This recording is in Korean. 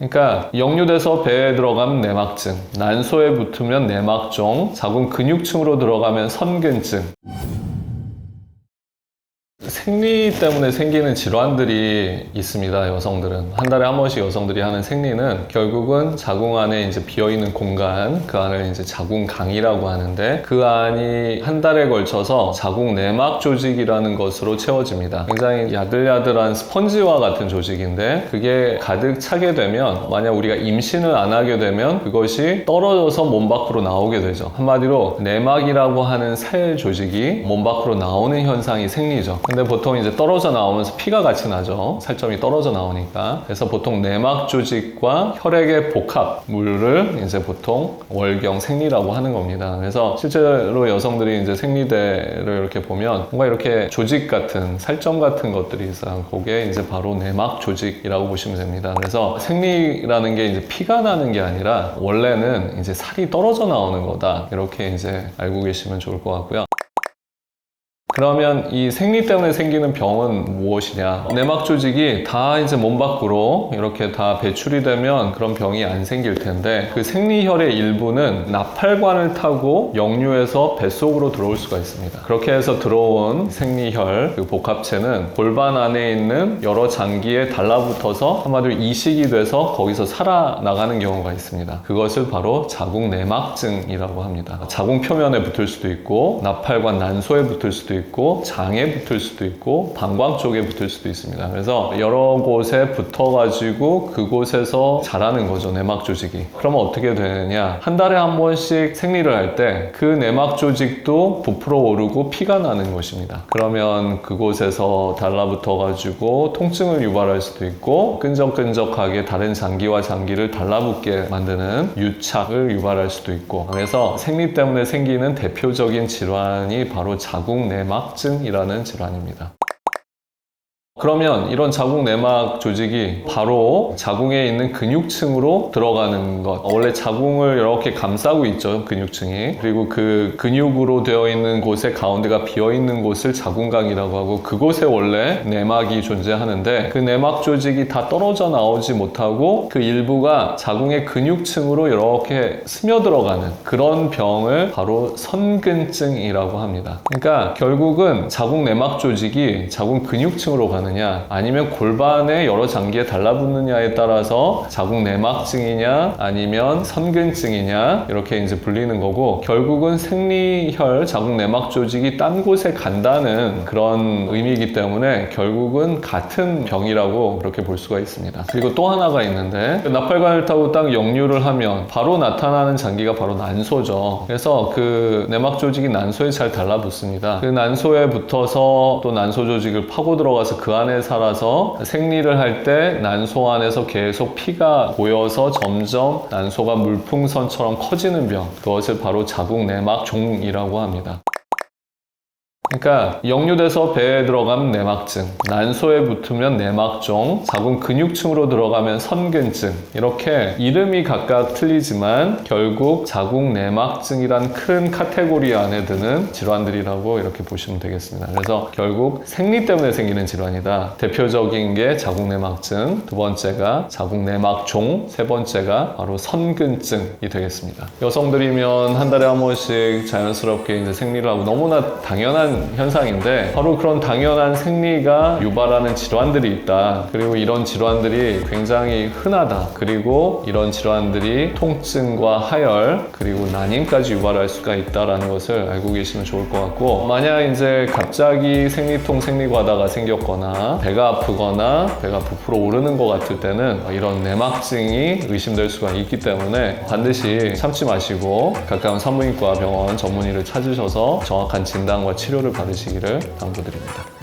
그러니까 역류돼서 배에 들어가면 내막증, 난소에 붙으면 내막종, 자궁 근육층으로 들어가면 선근증. 생리 때문에 생기는 질환들이 있습니다. 여성들은 한 달에 한 번씩 여성들이 하는 생리는 결국은 자궁 안에 이제 비어 있는 공간, 그 안을 이제 자궁강이라고 하는데 그 안이 한 달에 걸쳐서 자궁 내막 조직이라는 것으로 채워집니다. 굉장히 야들야들한 스펀지와 같은 조직인데 그게 가득 차게 되면 만약 우리가 임신을 안 하게 되면 그것이 떨어져서 몸 밖으로 나오게 되죠. 한마디로 내막이라고 하는 살 조직이 몸 밖으로 나오는 현상이 생리죠. 근데 보통 이제 떨어져 나오면서 피가 같이 나죠. 살점이 떨어져 나오니까. 그래서 보통 내막 조직과 혈액의 복합물을 이제 보통 월경 생리라고 하는 겁니다. 그래서 실제로 여성들이 이제 생리대를 이렇게 보면 뭔가 이렇게 조직 같은 살점 같은 것들이 있어요. 그게 이제 바로 내막 조직이라고 보시면 됩니다. 그래서 생리라는 게 이제 피가 나는 게 아니라 원래는 이제 살이 떨어져 나오는 거다. 이렇게 이제 알고 계시면 좋을 것 같고요. 그러면 이 생리 때문에 생기는 병은 무엇이냐? 내막 조직이 다 이제 몸 밖으로 이렇게 다 배출이 되면 그런 병이 안 생길 텐데 그 생리혈의 일부는 나팔관을 타고 역류해서 뱃속으로 들어올 수가 있습니다. 그렇게 해서 들어온 생리혈 그 복합체는 골반 안에 있는 여러 장기에 달라붙어서 한마디로 이식이 돼서 거기서 살아나가는 경우가 있습니다. 그것을 바로 자궁 내막증이라고 합니다. 자궁 표면에 붙을 수도 있고 나팔관 난소에 붙을 수도 있고 장에 붙을 수도 있고 방광 쪽에 붙을 수도 있습니다. 그래서 여러 곳에 붙어가지고 그곳에서 자라는 거죠 내막 조직이. 그러면 어떻게 되느냐? 한 달에 한 번씩 생리를 할 때 그 내막 조직도 부풀어 오르고 피가 나는 것입니다. 그러면 그곳에서 달라붙어가지고 통증을 유발할 수도 있고 끈적끈적하게 다른 장기와 장기를 달라붙게 만드는 유착을 유발할 수도 있고 그래서 생리 때문에 생기는 대표적인 질환이 바로 자궁 내막 증이라는 질환입니다. 그러면 이런 자궁 내막 조직이 바로 자궁에 있는 근육층으로 들어가는 것. 원래 자궁을 이렇게 감싸고 있죠, 근육층이. 그리고 그 근육으로 되어 있는 곳에 가운데가 비어 있는 곳을 자궁강이라고 하고 그곳에 원래 내막이 존재하는데 그 내막 조직이 다 떨어져 나오지 못하고 그 일부가 자궁의 근육층으로 이렇게 스며들어가는 그런 병을 바로 선근증이라고 합니다. 그러니까 결국은 자궁 내막 조직이 자궁 근육층으로 가 느냐 아니면 골반의 여러 장기에 달라붙느냐에 따라서 자궁 내막증이냐 아니면 선근증이냐 이렇게 이제 불리는 거고 결국은 생리혈 자궁 내막 조직이 딴 곳에 간다는 그런 의미이기 때문에 결국은 같은 병이라고 그렇게 볼 수가 있습니다. 그리고 또 하나가 있는데 나팔관을 타고 딱 역류를 하면 바로 나타나는 장기가 바로 난소죠. 그래서 그 내막 조직이 난소에 잘 달라붙습니다. 그 난소에 붙어서 또 난소 조직을 파고 들어가서 그 안에 살아서 생리를 할 때 난소 안에서 계속 피가 고여서 점점 난소가 물풍선처럼 커지는 병. 그것을 바로 자궁 내막 종이라고 합니다. 그러니까 역류돼서 배에 들어가면 내막증, 난소에 붙으면 내막종, 자궁 근육층으로 들어가면 선근증 이렇게 이름이 각각 틀리지만 결국 자궁 내막증이란 큰 카테고리 안에 드는 질환들이라고 이렇게 보시면 되겠습니다. 그래서 결국 생리 때문에 생기는 질환이다. 대표적인 게 자궁 내막증, 두 번째가 자궁 내막종, 세 번째가 바로 선근증이 되겠습니다. 여성들이면 한 달에 한 번씩 자연스럽게 이제 생리를 하고 너무나 당연한 현상인데 바로 그런 당연한 생리가 유발하는 질환들이 있다. 그리고 이런 질환들이 굉장히 흔하다. 그리고 이런 질환들이 통증과 하열 그리고 난임까지 유발할 수가 있다라는 것을 알고 계시면 좋을 것 같고 만약 이제 갑자기 생리통 생리과다가 생겼거나 배가 아프거나 배가 부풀어 오르는 것 같을 때는 이런 내막증이 의심될 수가 있기 때문에 반드시 참지 마시고 가까운 산부인과 병원 전문의를 찾으셔서 정확한 진단과 치료를 받으시기를 당부드립니다.